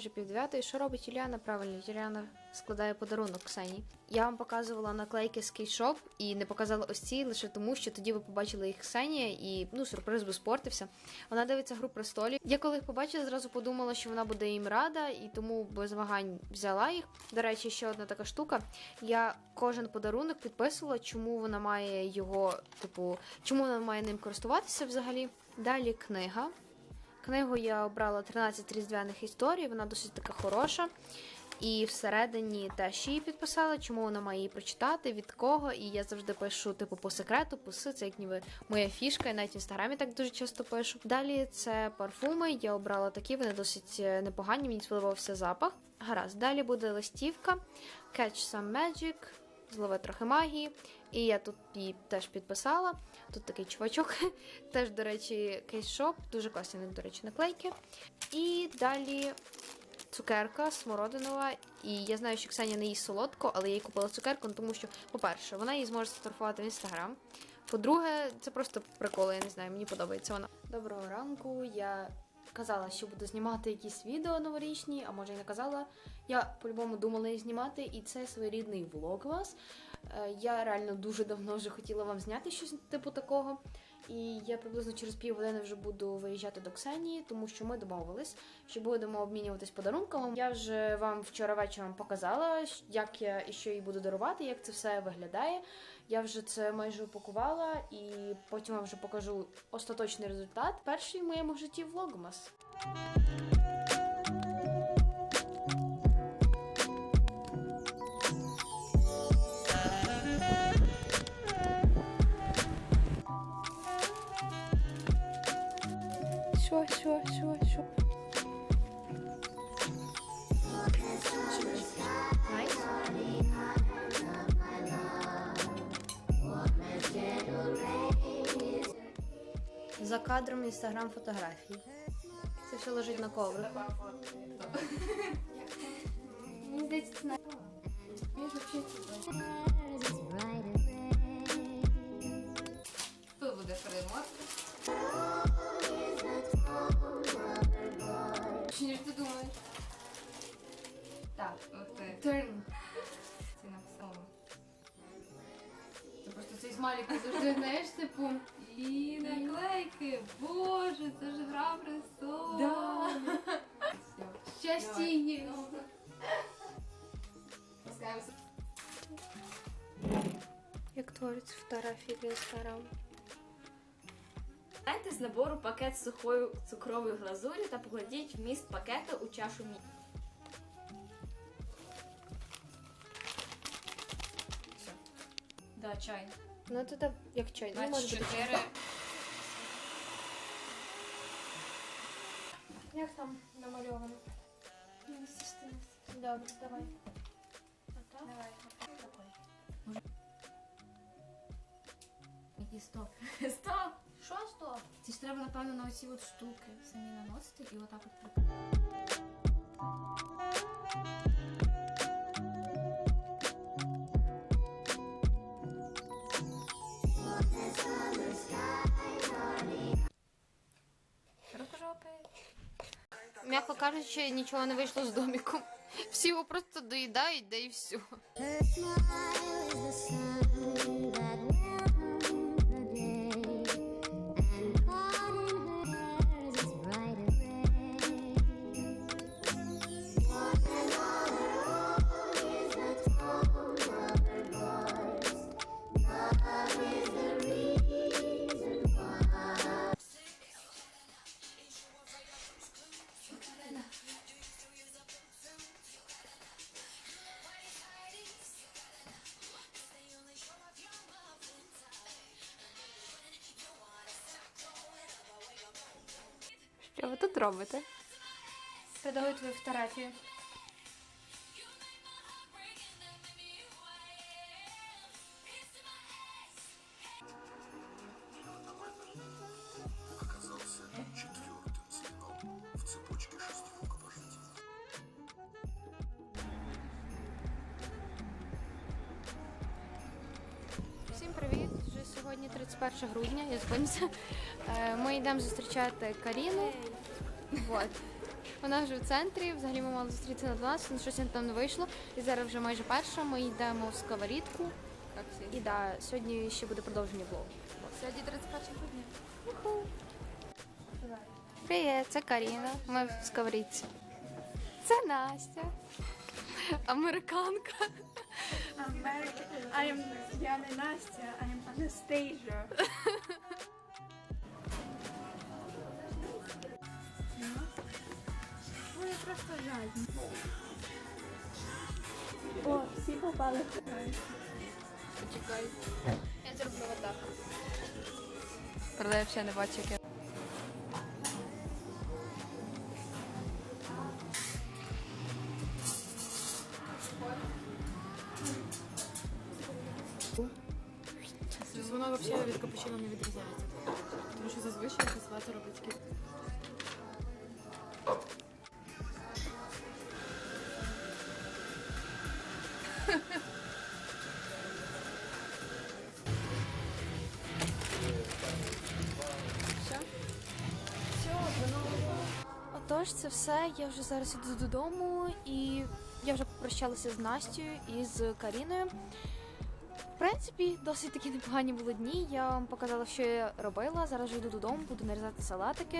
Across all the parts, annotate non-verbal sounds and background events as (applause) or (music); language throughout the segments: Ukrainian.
майже півдев'ятої. Що робить Юліана? Правильно, Юліана складає подарунок Ксенії. Я вам показувала наклейки з кейшоп і не показала ось ці лише тому, що тоді ви побачили їх Ксенія, і ну сюрприз би спортився. Вона дивиться гру престолів. Я коли їх побачила, зразу подумала, що вона буде їм рада, і тому без вагань взяла їх. До речі, ще одна така штука. Я кожен подарунок підписувала, чому вона має його, типу, чому вона має ним користуватися взагалі. Далі книга. Книгу я обрала 13 різдвяних історій, вона досить така хороша. І всередині теж її підписала, чому вона має її прочитати, від кого. І я завжди пишу, типу, по секрету, писи, це як ніби моя фішка, і навіть в інстаграмі так дуже часто пишу. Далі це парфуми. Я обрала такі, вони досить е, непогані, мені сподобався запах. Гаразд, далі буде листівка Catch Some Magic. Злове трохи магії. І я тут її теж підписала. Тут такий чувачок. (laughs) теж, до речі, кейс-шоп. Дуже класні, до речі, наклейки. І далі цукерка смородинова. І я знаю, що Ксенія не їсть солодко, але я їй купила цукерку, ну, тому що, по-перше, вона її зможе сфотографувати в інстаграм. По-друге, це просто прикол, я не знаю, мені подобається вона. Доброго ранку. Я казала, що буду знімати якісь відео новорічні, а може і не казала. Я по-любому думала їх знімати, і це своєрідний влог вас. Е, Я реально дуже давно вже хотіла вам зняти щось типу такого. І я приблизно через півгодини вже буду виїжджати до Ксенії, тому що ми домовились, що будемо обмінюватись подарунками. Я вже вам вчора вечором показала, як я і що їй буду дарувати, як це все виглядає. Я вже це майже упакувала, і потім вам вже покажу остаточний результат. Перший в моєму житті влогмас. Що, що, що, За кадром інстаграм фотографій. Це все лежить на коврику. Мені здається, це на... Хто буде перемотка? Чи не ти думаєш? Так, ух ти. Turn. Це написала. Це просто цей смайлик ти завжди знаєш, типу. І наклейки. Боже, це ж гра престолу. Да. Все. Щастя є. Як твориться фотографії для інстаграму. Дайте з набору пакет з сухою цукровою глазурі та покладіть вміст пакету у чашу мі. Все. Да, чай. Ну це так, як чай. Ну, може бути. 24. Як там намальовано? Добре, давай. Отак? Давай. Які стоп. (laughs) Стоп! Що стоп? Ці ж треба, напевно, на оці от штуки самі наносити і отак от прикрити. Кажучи, нічого не вийшло з доміком. Всі його просто доїдають, да і все. Що ви тут робите? Передаю твою фотографію. Сьогодні 31 грудня, я зупинюся. Е, Ми йдемо зустрічати Каріну. Вот. Вона вже в центрі. Взагалі ми мали зустрітися на 12, але щось там не вийшло. І зараз вже майже перша. Ми йдемо в сковорідку. І да, сьогодні ще буде продовження влогу. Сьогодні 31 грудня. Привіт, це Каріна. Ми в сковорідці. Це Настя. Американка. I am я не Настя, I am Anastasia. Ой, просто жаль. О, всі попали. Почекай. Я зроблю отак. Правда, я ще не бачу, як я. Воно взагалі від капучино не відрізняється. Тому що зазвичай кислота робить такі. Отож, це все. Я вже зараз іду додому і я вже попрощалася з Настю і з Каріною. Принципі, досить такі непогані були дні. Я вам показала, що я робила. Зараз йду додому, буду нарізати салатики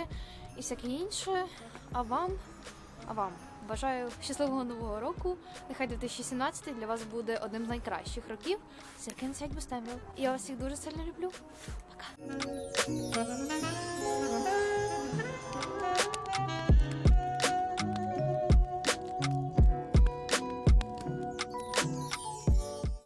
і всяке інше. А вам, а вам бажаю щасливого нового року. Нехай 2017 для вас буде одним з найкращих років. Зірки на свять без темряв. Я вас всіх дуже сильно люблю. Пока.